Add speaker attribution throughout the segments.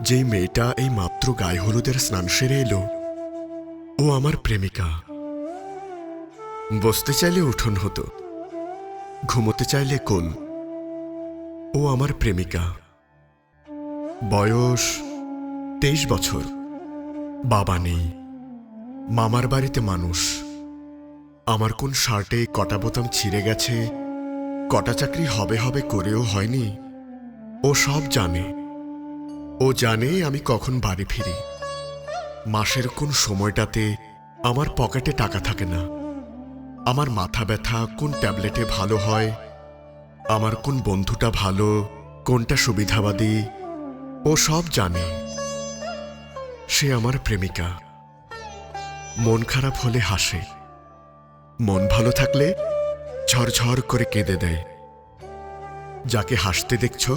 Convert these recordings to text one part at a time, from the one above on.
Speaker 1: যেই মেয়েটা এই মাত্র গায়ে হলুদের স্নান সেরে এলো, ও আমার প্রেমিকা। বসতে চাইলে উঠোন হতো, ঘুমোতে চাইলে কোল। ও আমার প্রেমিকা। বয়স তেইশ বছর। বাবা নেই। মামার বাড়িতে মানুষ। আমার কোন শার্টে কটা বোতাম ছিঁড়ে গেছে, কটা চাকরি হবে হবে করেও হয়নি, ও সব জানে। ও জানে আমি কখন বাড়ি ফিরি। মাসের কোন সময়টাতে আমার পকেটে টাকা থাকে না। আমার মাথা ব্যথা কোন ট্যাবলেটে ভালো হয়, আমার কোন বন্ধুটা ভালো, কোনটা সুবিধাবাদী, ও সব জানে। সে আমার প্রেমিকা। মন খারাপ হলে হাসে। মন ভালো থাকলে ঝরঝর করে কেঁদে দেয়। যাকে হাসতে দেখছ,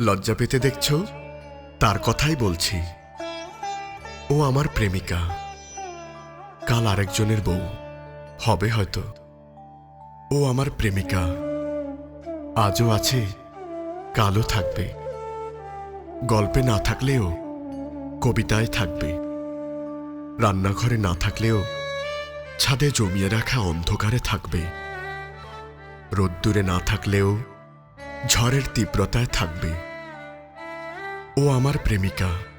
Speaker 1: লজ্জা পেতে দেখছ তার কথাই বলছি। ও আমার প্রেমিকা। কাল আরেকজনের বউ। হবে হয়তো। ও আমার প্রেমিকা। আজও আছে, কালও থাকবে। গল্পে না থাকলেও, কবিতায় থাকবে। রান্নাঘরে না থাকলেও, ছাদে জমিয়ে রাখা অন্ধকারে থাকবে। রোদ্দুরে না থাকলেও, ঝড়ের তীব্রতায় থাকবে। ও আমার প্রেমিকা।